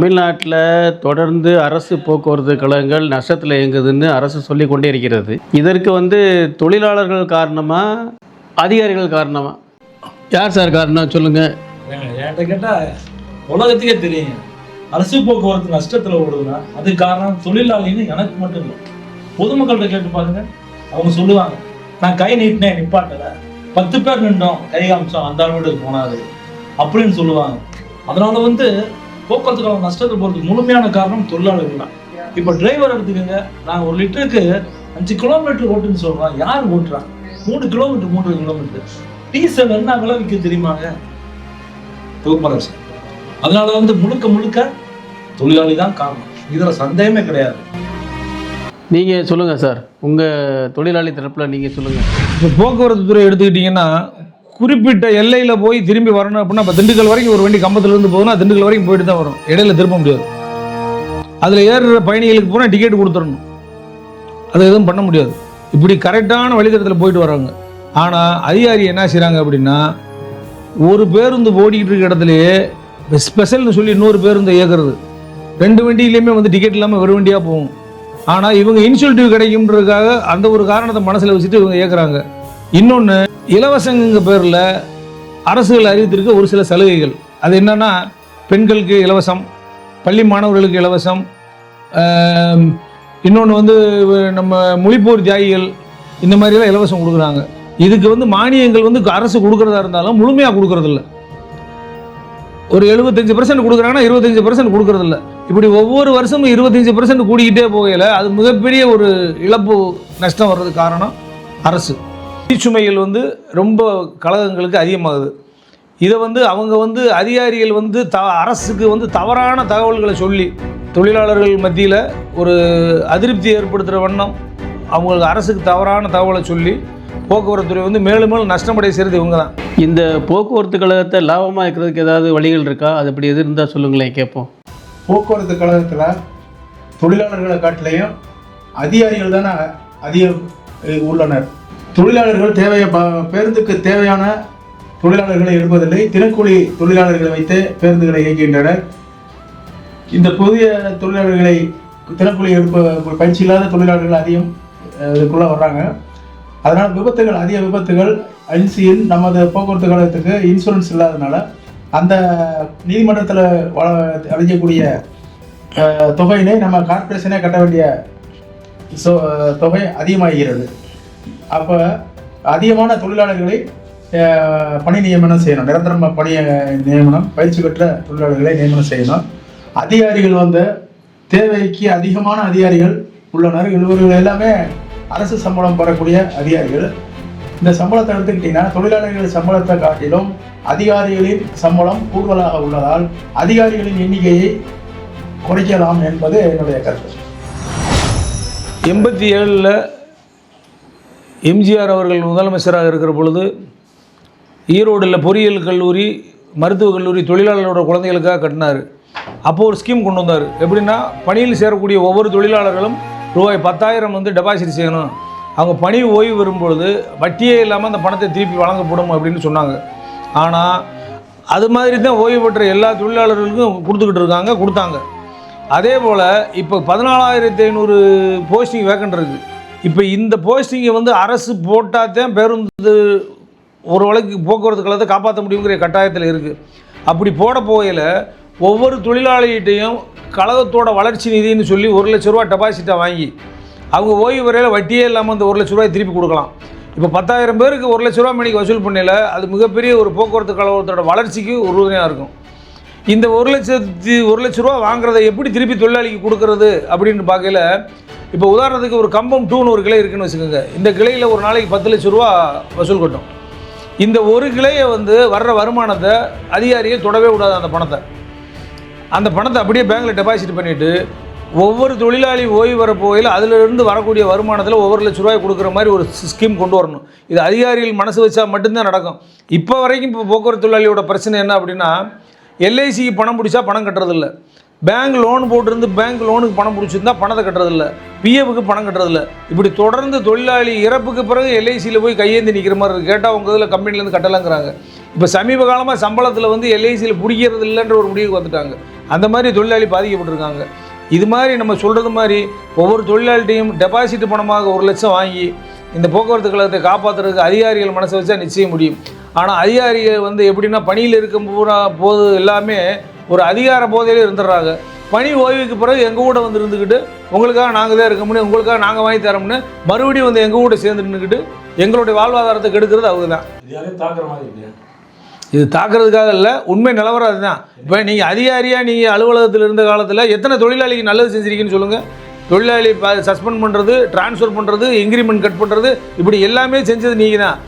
தமிழ்நாட்டில் தொடர்ந்து அரசு போக்குவரத்து கழகங்கள் நஷ்டத்தில் இயங்குதுன்னு அரசு சொல்லி கொண்டே இருக்கிறது. இதற்கு வந்து தொழிலாளர்கள் காரணமா அதிகாரிகள் காரணமா? யார் சார் காரணம்? சொல்லுங்கள் என்கிட்ட உலகத்துக்கே தெரியுங்க அரசு போக்குவரத்து நஷ்டத்தில் ஓடுதுன்னா அது காரணம் தொழிலாளின்னு எனக்கு மட்டும் இல்லை. பொதுமக்கள்கிட்ட கேட்டு பாருங்க. அவங்க சொல்லுவாங்க நான் கை நீட்டினேன் நிப்பாட்டல. பத்து பேர் நின்றோம். கை காமிச்சோம். அந்த அளவுக்கு போனாரு. அப்படின்னு சொல்லுவாங்க. அதனால வந்து போக்குவரத்து கழகம் நஷ்டத்துக்கு போறதுக்கு முழுமையான காரணம் தொழிலாளர்கள் தான் இப்போ டிரைவர் எடுத்துக்கோங்க நாங்கள் ஒரு லிட்டருக்கு அஞ்சு கிலோமீட்டர் ஓட்டுன்னு சொல்றோம் யார் ஓட்டுறாங்க மூணு கிலோமீட்டர் மூன்று கிலோமீட்டர் டீசல் என்ன விலை விற்க தெரியுமாங்க? தொகுப்பரசு அதனால வந்து முழுக்க முழுக்க தொழிலாளி தான் காரணம். இதுல சந்தேகமே கிடையாது. நீங்கள் சொல்லுங்கள் சார். உங்கள் தொழிலாளி தரப்பில் நீங்கள் சொல்லுங்கள் இப்போ போக்குவரத்து துறை எடுத்துக்கிட்டிங்கன்னா குறிப்பிட்ட எல்லையில் போய் திரும்பி வரணும் அப்படின்னா இப்போ திண்டுக்கல் வரைக்கும் ஒரு வண்டி கம்பத்துலேருந்து போகணும் திண்டுக்கல் வரைக்கும் போயிட்டு தான் வரும். இடையில திரும்ப முடியாது. அதில் ஏறுற பயணிகளுக்கு போனால் டிக்கெட் கொடுத்துடணும். அது எதுவும் பண்ண முடியாது. இப்படி கரெக்டான வழித்தடத்தில் போயிட்டு வராங்க ஆனால் அதிகாரி என்ன செய்கிறாங்க அப்படின்னா ஒரு பேருந்து ஓடிக்கிட்டு இருக்க இடத்துலையே ஸ்பெஷல்னு சொல்லி இன்னொரு பேருந்து இயக்குறது. ரெண்டு வண்டியிலையுமே வந்து டிக்கெட் இல்லாமல் வெறும் வண்டியாக போகும். ஆனால் இவங்க இன்சென்டிவ் கிடைக்கும்ன்றதுக்காக அந்த ஒரு காரணத்தை மனசில் வச்சுட்டு இவங்க இயக்குறாங்க. இன்னொன்று இலவசங்க பேரில் அரசுகள் அறிவித்திருக்க ஒரு சில சலுகைகள். அது என்னன்னா பெண்களுக்கு இலவசம் பள்ளி மாணவர்களுக்கு இலவசம் இன்னொன்று வந்து நம்ம மொழிப்போர் தியாகிகள் இந்த மாதிரிலாம் இலவசம் கொடுக்குறாங்க. இதுக்கு வந்து மானியங்கள் வந்து அரசு கொடுக்குறதா இருந்தாலும் முழுமையாக கொடுக்கறதில்ல. ஒரு எழுபத்தஞ்சு பர்சன்ட் கொடுக்குறாங்கன்னா இருபத்தஞ்சு பர்சன்ட் கொடுக்குறதில்ல. இப்படி ஒவ்வொரு வருஷமும் இருபத்தஞ்சு பர்சன்ட் கூடிக்கிட்டே போகையில் அது மிகப்பெரிய ஒரு இழப்பு நஷ்டம் வர்றதுக்கு காரணம் அரசு. சுமைகள் வந்து ரொம்ப கழகங்களுக்கு அதிகமாகுது. இதை வந்து அவங்க வந்து அதிகாரிகள் வந்து த அரசுக்கு வந்து தவறான தகவல்களை சொல்லி தொழிலாளர்கள் மத்தியில் ஒரு அதிருப்தி ஏற்படுத்துகிற வண்ணம் அவங்களுக்கு அரசுக்கு தவறான தகவலை சொல்லி போக்குவரத்துறை வந்து மேலும் மேலும் நஷ்டமடைய செய்கிறது இவங்க தான். இந்த போக்குவரத்து கழகத்தை லாபமாக இருக்கிறதுக்கு ஏதாவது வழிகள் இருக்கா? அது அப்படி எது இருந்தால் சொல்லுங்களேன் கேட்போம் போக்குவரத்து கழகத்தில் தொழிலாளர்களை காட்டிலையும் அதிகாரிகள் தானே அதிகம் உள்ளனர். தொழிலாளர்கள் தேவைய ப- பேருந்துக்கு தேவையான தொழிலாளர்களை எடுப்பதில்லை. தினக்கூலி தொழிலாளர்களை வைத்து பேருந்துகளை இயக்குகின்றனர். இந்த புதிய தொழிலாளர்களை தினக்கூலி எடுப்ப பயிற்சி இல்லாத தொழிலாளர்கள் அதிகம் இதுக்குள்ளே வர்றாங்க. அதனால் விபத்துகள் அதிக விபத்துகள் அன்சியில் நமது போக்குவரத்து கழகத்துக்கு இன்சூரன்ஸ் இல்லாதனால அந்த நீதிமன்றத்தில் அளிக்கக்கூடிய அஹ், தொகையினை நம்ம கார்பரேஷனே கட்ட வேண்டிய சோ தொகை அதிகமாகிறது. அப்போ அதிகமான தொழிலாளர்களை பணி நியமனம் செய்யணும். நிரந்தரமாக பணி நியமனம் பயிற்சி பெற்ற தொழிலாளர்களை நியமனம் செய்யணும். அதிகாரிகள் வந்து தேவைக்கு அதிகமான அதிகாரிகள் உள்ளனர். இவர்கள் எல்லாமே அரசு சம்பளம் பெறக்கூடிய அதிகாரிகள். இந்த சம்பளத்தை எடுத்துக்கிட்டிங்கன்னா தொழிலாளர்கள் சம்பளத்தை காட்டிலும் அதிகாரிகளின் சம்பளம் கூடுதலாக உள்ளதால் அதிகாரிகளின் எண்ணிக்கையை குறைக்கலாம் என்பது என்னுடைய கருத்து. எண்பத்தி ஏழில் எம்ஜிஆர் அவர்கள் முதலமைச்சராக இருக்கிற பொழுது ஈரோடில் பொறியியல் கல்லூரி மருத்துவக் கல்லூரி தொழிலாளர்களோட குழந்தைகளுக்காக கட்டினார். அப்போ ஒரு ஸ்கீம் கொண்டு வந்தார். எப்படின்னா பணியில் சேரக்கூடிய ஒவ்வொரு தொழிலாளர்களும் ரூபாய் பத்தாயிரம் வந்து டெபாசிட் செய்யணும். அவங்க பணி ஓய்வு வரும்பொழுது வட்டியே இல்லாமல் அந்த பணத்தை திருப்பி வழங்கப்படும் அப்படின்னு சொன்னாங்க. ஆனால் அது மாதிரி தான் ஓய்வு பெற்ற எல்லா தொழிலாளர்களுக்கும் கொடுத்துக்கிட்டு இருக்காங்க கொடுத்தாங்க. அதே போல் இப்போ பதினாலாயிரத்தி ஐநூறு போஸ்டிங் வேக்கண்ட் இருக்குது இப்போ இந்த போஸ்டிங்கை வந்து அரசு போட்டால் தான் பேருந்து ஒரு வழக்கு போக்குவரத்து கழகத்தை காப்பாற்ற முடியுங்கிற கட்டாயத்தில் இருக்குது அப்படி போட போகையில் ஒவ்வொரு தொழிலாளிகிட்டையும் கழகத்தோட வளர்ச்சி நிதின்னு சொல்லி ஒரு லட்ச ரூபா டெபாசிட்டை வாங்கி அவங்க ஓய்வு வரையில் வட்டியே இல்லாமல் அந்த ஒரு லட்ச ரூபாய் திருப்பி கொடுக்கலாம். இப்போ பத்தாயிரம் பேருக்கு ஒரு லட்ச ரூபா மணிக்கு வசூல் பண்ணல அது மிகப்பெரிய ஒரு போக்குவரத்து கழகத்தோட வளர்ச்சிக்கு உறுதுணையாக இருக்கும். இந்த ஒரு லட்சத்தி ஒரு லட்ச ரூபா வாங்குறதை எப்படி திருப்பி தொழிலாளிக்கு கொடுக்கறது அப்படின்னு பார்க்கல இப்போ உதாரணத்துக்கு ஒரு கம்பம் டூன்னு ஒரு கிளை இருக்குன்னு வச்சுக்கோங்க. இந்த கிளையில் ஒரு நாளைக்கு பத்து லட்ச ரூபா வசூல் கட்டும். இந்த ஒரு கிளையை வந்து வர்ற வருமானத்தை அதிகாரியை தொடவே விடாது அந்த பணத்தை. அந்த பணத்தை அப்படியே பேங்க்கில் டெபாசிட் பண்ணிவிட்டு ஒவ்வொரு தொழிலாளி ஓய்வு வர போகையில் அதிலிருந்து வரக்கூடிய வருமானத்தில் ஒவ்வொரு லட்ச ரூபாய் கொடுக்குற மாதிரி ஒரு ஸ்கீம் கொண்டு வரணும். இது அதிகாரிகள் மனசு வச்சா மட்டும்தான் நடக்கும். இப்போ வரைக்கும் இப்போ போக்குவரத்து தொழிலாளியோட பிரச்சனை என்ன அப்படின்னா எல்ஐசிக்கு பணம் பிடிச்சா பணம் கட்டுறதில்ல. பேங்க் லோன் போட்டிருந்து பேங்க் லோனுக்கு பணம் பிடிச்சிருந்தா பணத்தை கட்டுறதில்ல. பிஎஃப்க்கு பணம் கட்டுறதில்ல. இப்படி தொடர்ந்து தொழிலாளி இறப்புக்கு பிறகு எல்ஐசியில் போய் கையேந்தி நிற்கிற மாதிரி இருக்குது கேட்டால் உங்கள் இதில் கம்பெனிலேருந்து கட்டலாங்கிறாங்க. இப்போ சமீப காலமாக சம்பளத்தில் வந்து எல்ஐசியில் பிடிக்கிறது இல்லைன்ற ஒரு முடிவுக்கு வந்துட்டாங்க. அந்த மாதிரி தொழிலாளி பாதிக்கப்பட்டிருக்காங்க. இது மாதிரி நம்ம சொல்கிறது மாதிரி ஒவ்வொரு தொழிலாளிட்டையும் டெபாசிட் பணமாக ஒரு லட்சம் வாங்கி இந்த போக்குவரத்து கழகத்தை காப்பாற்றுறதுக்கு அதிகாரிகள் மனசை வச்சா நிச்சயம் முடியும். ஆனால் அதிகாரிகள் வந்து எப்படின்னா பணியில் இருக்கும் பூரா போது எல்லாமே ஒரு அதிகார போதையிலே இருந்துடுறாங்க. பணி ஓய்வுக்கு பிறகு எங்கள் கூட வந்து இருந்துக்கிட்டு உங்களுக்காக நாங்கள் தான் இருக்க முடியும் உங்களுக்காக நாங்கள் வாங்கி தரோம்னு மறுபடியும் வந்து எங்கள் கூட சேர்ந்து நின்றுக்கிட்டு எங்களுடைய வாழ்வாதாரத்தை கெடுக்கிறது அவங்க தான் இது யாரையும் தாக்குற மாதிரி இல்லையா? இது தாக்குறதுக்காக இல்லை உண்மை நிலவரம் அதுதான். இப்போ நீங்கள் அதிகாரியாக நீங்கள் அலுவலகத்தில் இருந்த காலத்தில் எத்தனை தொழிலாளிக்கு நல்லது செஞ்சிருக்கீங்கன்னு சொல்லுங்கள் தொழிலாளி சஸ்பெண்ட் பண்ணுறது ட்ரான்ஸ்ஃபர் பண்ணுறது இன்க்ரிமெண்ட் கட் பண்ணுறது இப்படி எல்லாமே செஞ்சது நீங்கள் தான்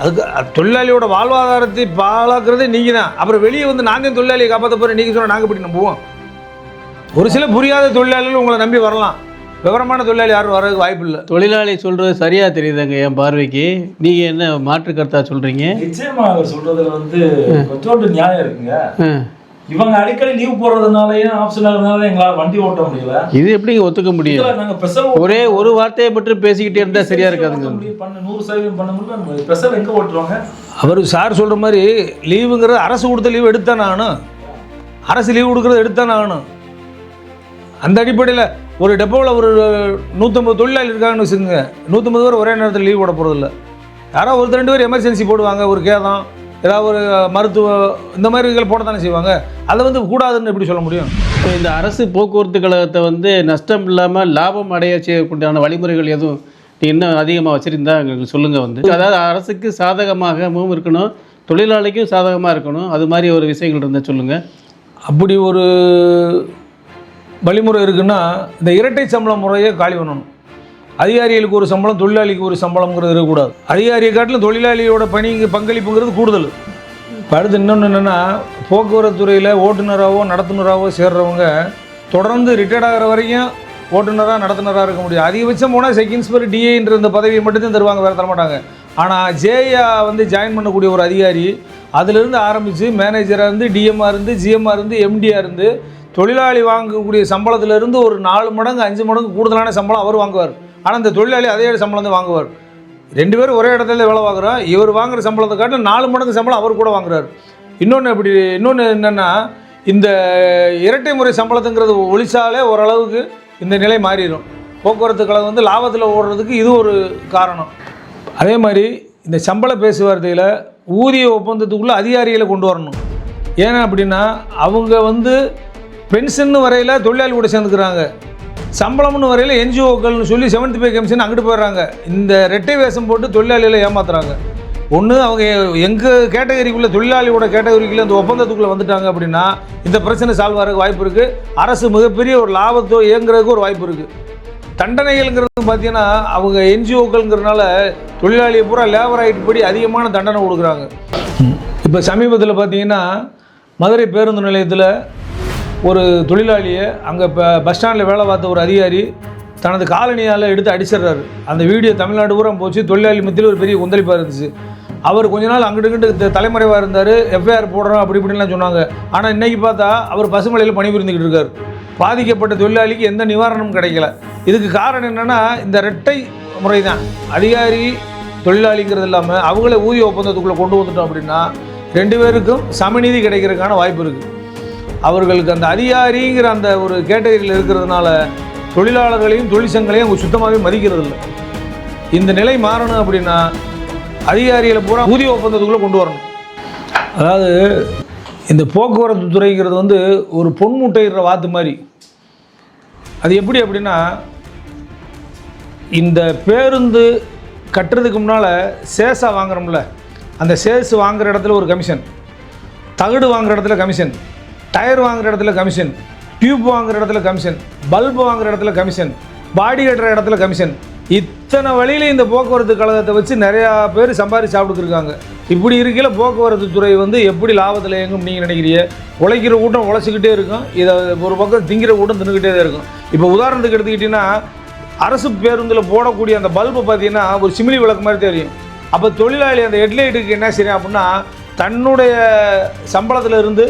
அதுக்கு தொழிலாளியோட வாழ்வாதாரத்தை பாழாக்குறதே நீங்கள் தான் அப்புறம் வெளியே வந்து நாங்கள் தொழிலாளியை காப்பாற்ற போகிறோம் நீங்கள் சொன்னால் நாங்கள் இப்படி நம்புவோம்? ஒரு சில புரியாத தொழிலாளிகள் உங்களை நம்பி வரலாம். விவரமான தொழிலாளி யாரும் வர்றதுக்கு வாய்ப்பு இல்லை. தொழிலாளி சொல்கிறது சரியாக தெரியுதுங்க என் பார்வைக்கு. நீங்கள் என்ன மாற்று கருத்தா சொல்கிறீங்க நிச்சயமா அவர் சொல்றதுல வந்து கொஞ்சோண்டு நியாயம் இருக்குங்க. இவங்க அடிக்கடி லீவ் போடுறதுனாலயும் ஆப்ஷன் ஆகுறதுனால எங்களால வண்டி ஓட்ட முடியல. இது எப்படிங்க ஒத்துக்க முடியும்? ஒரே ஒரு வார்த்தையை பற்றி பேசிக்கிட்டே இருந்தால் சரியாக இருக்காதுங்க. பண்ண நூறு சதவீதம் பண்ண முடியல ஸ்பெஷல் எங்க ஓட்டுவாங்க அவர் சார் சொல்கிற மாதிரி லீவுங்கிறது அரசு கொடுத்த லீவு எடுத்தானே ஆகணும். அரசு லீவு கொடுக்குறது எடுத்தானே ஆகணும். அந்த அடிப்படையில் ஒரு டெப்போவில் ஒரு நூற்றம்பது தொழிலாளி இருக்காங்கன்னு வச்சுக்கோங்க. நூற்றம்பது பேர் ஒரே நேரத்தில் லீவ் போட போகிறதில்ல யாரோ ஒருத்தர் ரெண்டு பேர் எமர்ஜென்சி போடுவாங்க ஒரு கேதம். ஏதாவது ஒரு மருத்துவ இந்த மாதிரி இதுகள் போட தானே செய்வாங்க? அதை வந்து கூடாதுன்னு எப்படி சொல்ல முடியும்? இப்போ இந்த அரசு போக்குவரத்து கழகத்தை வந்து நஷ்டம் இல்லாமல் லாபம் அடைய செய்யக்கூடிய வழிமுறைகள் எதுவும் நீ இன்னும் அதிகமாக வச்சுருந்தா எங்களுக்கு சொல்லுங்கள் வந்து. அதாவது அரசுக்கு சாதகமாகவும் இருக்கணும் தொழிலாளிக்கும் சாதகமாக இருக்கணும். அது மாதிரி ஒரு விஷயங்கள் இருந்தால் சொல்லுங்கள் அப்படி ஒரு வழிமுறை இருக்குன்னா இந்த இரட்டை சம்பள முறையை காலி பண்ணணும். அதிகாரிகளுக்கு ஒரு சம்பளம் தொழிலாளிக்கு ஒரு சம்பளம்ங்கிறது இருக்கக்கூடாது. அதிகாரியை காட்டிலும் தொழிலாளியோட பணி பங்களிப்புங்கிறது கூடுதல். இப்போ அடுத்து இன்னொன்று என்னென்னா போக்குவரத்து துறையில் ஓட்டுநராகவோ நடத்துனராகவோ சேர்றவங்க தொடர்ந்து ரிட்டையர்ட் ஆகிற வரைக்கும் ஓட்டுநராக நடத்துனராக இருக்க முடியும். அதிகபட்சம் போனால் செகண்ட்ஸ் பர் டிஏன்ற இந்த பதவியை மட்டும்தான் தருவாங்க வேறு தர மாட்டாங்க. ஆனால் ஜேயா வந்து ஜாயின் பண்ணக்கூடிய ஒரு அதிகாரி அதிலிருந்து ஆரம்பித்து மேனேஜராக இருந்து டிஎம்ஆர் இருந்து ஜிஎம்ஆர் இருந்து எம்டிஆர் இருந்து தொழிலாளி வாங்கக்கூடிய சம்பளத்திலிருந்து ஒரு நாலு மடங்கு அஞ்சு மடங்கு கூடுதலான சம்பளம் அவர் வாங்குவார். ஆனால் இந்த தொழிலாளி அதே சம்பளம் தான் வாங்குவார். ரெண்டு பேரும் ஒரே இடத்துல வேலை வாங்குறோம் இவர் வாங்குற சம்பளத்தை காட்டிலும் நாலு மடங்கு சம்பளம் அவர் கூட வாங்குறாரு. இன்னொன்று இப்படி இன்னொன்று என்னென்னா இந்த இரட்டை முறை சம்பளத்துங்கிறது ஒழிச்சாலே ஓரளவுக்கு இந்த நிலை மாறிடும். போக்குவரத்து கழகம் வந்து லாபத்தில் ஓடுறதுக்கு இது ஒரு காரணம். அதே மாதிரி இந்த சம்பள பேச்சுவார்த்தையில் ஊதிய ஒப்பந்தத்துக்குள்ளே அதிகாரிகளை கொண்டு வரணும். ஏன்னா அப்படின்னா அவங்க வந்து பென்ஷன் வரையில் தொழிலாளி கூட சேர்ந்துக்கிறாங்க. சம்பளம்னு வரையில் என்ஜிஓக்கள்னு சொல்லி செவன்த் பே கமிஷன் அங்கிட்டு போயிடுறாங்க. இந்த ரெட்டை வேஷம் போட்டு தொழிலாளிகளை ஏமாத்துறாங்க. ஒன்று அவங்க எங்கள் கேட்டகரிக்குள்ளே தொழிலாளியோட கேட்டகரிக்குள்ளே அந்த ஒப்பந்தத்துக்குள்ளே வந்துட்டாங்க அப்படின்னா இந்த பிரச்சனை சால்வ் ஆகிறதுக்கு வாய்ப்பு இருக்குது அரசு மிகப்பெரிய ஒரு லாபத்தோ இயங்குறதுக்கு ஒரு வாய்ப்பு இருக்குது தண்டனைகள்ங்கிறது பார்த்தீங்கன்னா அவங்க என்ஜிஓக்கள்ங்கிறனால தொழிலாளியை பூரா லேபர் ஆகிட்டு படி அதிகமான தண்டனை கொடுக்குறாங்க. இப்போ சமீபத்தில் பார்த்தீங்கன்னா மதுரை பேருந்து நிலையத்தில் ஒரு தொழிலாளியை அங்கே இப்போ பஸ் ஸ்டாண்டில் வேலை பார்த்த ஒரு அதிகாரி தனது காலனியால் எடுத்து அடிச்சிடுறாரு. அந்த வீடியோ தமிழ்நாடு பூரா போச்சு. தொழிலாளி மத்தியில் ஒரு பெரிய கொந்தளிப்பாக இருந்துச்சு. அவர் கொஞ்ச நாள் அங்கிட்டு இங்கிட்டு தலைமறைவாக இருந்தார். எஃப்ஐஆர் போடுறோம் அப்படி இப்படின்லாம் சொன்னாங்க. ஆனால் இன்னைக்கு பார்த்தா அவர் பசுமலையில் பணிபுரிந்துக்கிட்டு இருக்கார். பாதிக்கப்பட்ட தொழிலாளிக்கு எந்த நிவாரணமும் கிடைக்கல. இதுக்கு காரணம் என்னென்னா இந்த ரெட்டை முறை தான் அதிகாரி தொழிலாளிங்கிறது இல்லாமல் அவங்கள ஊதிய ஒப்பந்தத்துக்குள்ளே கொண்டு வந்துட்டோம் அப்படின்னா ரெண்டு பேருக்கும் சமநீதி கிடைக்கிறதுக்கான வாய்ப்பு இருக்குது அவர்களுக்கு அந்த அதிகாரிங்கிற அந்த ஒரு கேட்டகரியில் இருக்கிறதுனால தொழிலாளர்களையும் தொழிற்சங்கங்களையும் அவங்க சுத்தமாகவே மதிக்கிறது இல்லை இந்த நிலை மாறணும் அப்படின்னா அதிகாரிகளை பூரா ஊதிய ஒப்பந்தத்துக்குள்ளே கொண்டு வரணும். அதாவது இந்த போக்குவரத்து துறைங்கிறது வந்து ஒரு பொன்முட்டைகிற வாத்து மாதிரி. அது எப்படி அப்படின்னா இந்த பேருந்து கட்டுறதுக்கு முன்னால் சேஸாக வாங்குறோம்ல அந்த சேஸ் வாங்குகிற இடத்துல ஒரு கமிஷன் தகடு வாங்குகிற இடத்துல கமிஷன். டயர் வாங்குற இடத்துல கமிஷன் டியூப் வாங்குற இடத்துல கமிஷன் பல்ப் வாங்குற இடத்துல கமிஷன் பாடி கட்டுற இடத்துல கமிஷன் இத்தனை வழியில இந்த போக்குவரத்து கழகத்தை வச்சு நிறையா பேர் சம்பாதிச்சு சாப்பிட்டுருக்காங்க இப்படி இருக்கையில் போக்குவரத்து துறை வந்து எப்படி லாபத்தில் இயங்கும் நீங்கள் நினைக்கிறீங்க? உழைக்கிற கூட்டம் உழைச்சிக்கிட்டே இருக்கும். இதை ஒரு பக்கம் திங்கிற கூட்டம் தின்னுக்கிட்டே தான் இருக்கும். இப்போ உதாரணத்துக்கு எடுத்துக்கிட்டிங்கன்னா அரசு பேருந்தில் போடக்கூடிய அந்த பல்பு பார்த்தீங்கன்னா ஒரு சிமிலி விளக்கு மாதிரி தெரியும். அப்போ தொழிலாளி அந்த ஹெட்லைட்டுக்கு என்ன செய்யும் அப்படின்னா தன்னுடைய சம்பளத்தில் இருந்து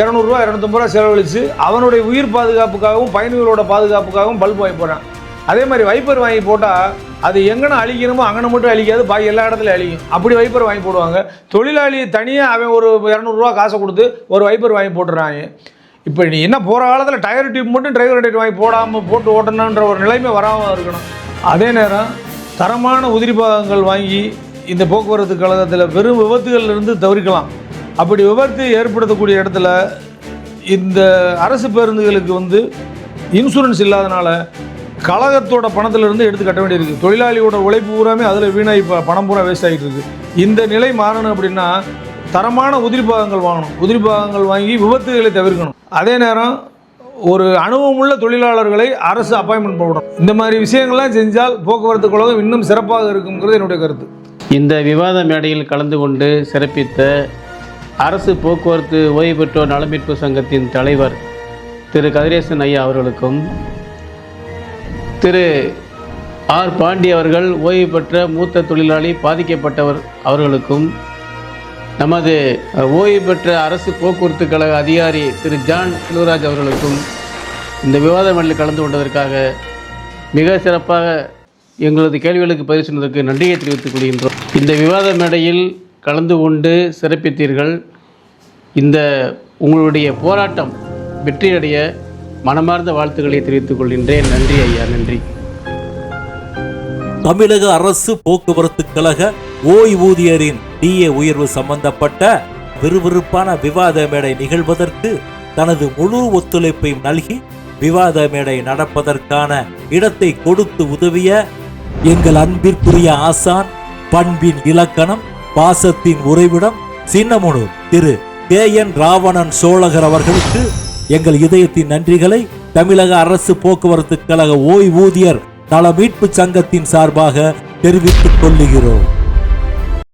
இரநூறுவா இரநூத்தம்பது ரூபா செலவழித்து அவனுடைய உயிர் பாதுகாப்புக்காகவும் பயணிகளோட பாதுகாப்புக்காகவும் பல்ப் வாங்கி போகிறான் அதே மாதிரி வைப்பர் வாங்கி போட்டால் அது எங்கன அழிக்கணுமோ அங்கே மட்டும் அழிக்காது பாக்கி எல்லா இடத்துலையும் அழிக்கும் அப்படி வைப்பர் வாங்கி போடுவாங்க. தொழிலாளி தனியாக அவன் ஒரு இரநூறுவா காசை கொடுத்து ஒரு வைப்பர் வாங்கி போட்டுறாங்க. இப்போ நீ என்ன போகிற காலத்தில் டயர் டியூப் மட்டும் டிரைவர் டியூப் வாங்கி போடாமல் போட்டு ஓட்டணுன்ற ஒரு நிலைமை வராமல் இருக்கணும். அதே நேரம் தரமான உதிரி பாகங்கள் வாங்கி இந்த போக்குவரத்து கழகத்தில் பெரும் விபத்துகள்ல இருந்து தவிர்க்கலாம். அப்படி விபத்து ஏற்படுத்தக்கூடிய இடத்துல இந்த அரசு பேருந்துகளுக்கு வந்து இன்சூரன்ஸ் இல்லாதனால கழகத்தோட பணத்திலிருந்து எடுத்து கட்ட வேண்டியிருக்கு. தொழிலாளியோட உழைப்பு பூராமே அதில் வீணாகி இப்போ பணம் பூரா வேஸ்ட் ஆகிட்டு இருக்கு இந்த நிலை மாறணும் அப்படின்னா தரமான உதிரி பாகங்கள் வாங்கணும். உதிரி பாகங்கள் வாங்கி விபத்துகளை தவிர்க்கணும். அதே நேரம் ஒரு அனுபவமுள்ள தொழிலாளர்களை அரசு அப்பாயின்மெண்ட் போடணும். இந்த மாதிரி விஷயங்கள்லாம் செஞ்சால் போக்குவரத்து கழகம் இன்னும் சிறப்பாக இருக்குங்கிறது என்னுடைய கருத்து. இந்த விவாத மேடையில் கலந்து கொண்டு சிறப்பித்த அரசு போக்குவரத்து ஓய்வு பெற்றோர் நலமீட்பு சங்கத்தின் தலைவர் திரு கதிரேசன் ஐயா அவர்களுக்கும் திரு ஆர் பாண்டி அவர்கள் ஓய்வு பெற்ற மூத்த தொழிலாளி பாதிக்கப்பட்டவர் அவர்களுக்கும் நமது ஓய்வு பெற்ற அரசு போக்குவரத்து கழக அதிகாரி திரு ஜான் செல்வராஜ் அவர்களுக்கும் இந்த விவாத மேடையில் கலந்து கொண்டதற்காக மிக சிறப்பாக எங்களது கேள்விகளுக்கு பதில் சொன்னதற்கு நன்றியை தெரிவித்துக் கொள்கின்றோம். இந்த விவாத மேடையில் கலந்து கொண்டு சிறப்பித்தீர்கள். இந்த உங்களுடைய போராட்டம் வெற்றியடைய மனமார்ந்த வாழ்த்துக்களை தெரிவித்துக் கொள்கின்றேன். நன்றி ஐயா நன்றி. தமிழக அரசு போக்குவரத்து கழக ஓய்வூதியரின் டிஏ உயர்வு சம்பந்தப்பட்ட விறுவிறுப்பான விவாத மேடை நிகழ்வதற்கு தனது முழு ஒத்துழைப்பையும் நல்கி விவாத மேடை நடப்பதற்கான இடத்தை கொடுத்து உதவிய எங்கள் அன்பிற்குரிய ஆசான் பண்பின் இலக்கணம் பாசத்தின் உறைவிடம் சின்னமுனூர் திரு கே என் ராவணன் சோழகர் அவர்களுக்கு எங்கள் இதயத்தின் நன்றிகளை தமிழக அரசு போக்குவரத்து கழக ஓய்வூதியர் நல மீட்பு சங்கத்தின் சார்பாக தெரிவித்துக் கொள்ளுகிறோம்.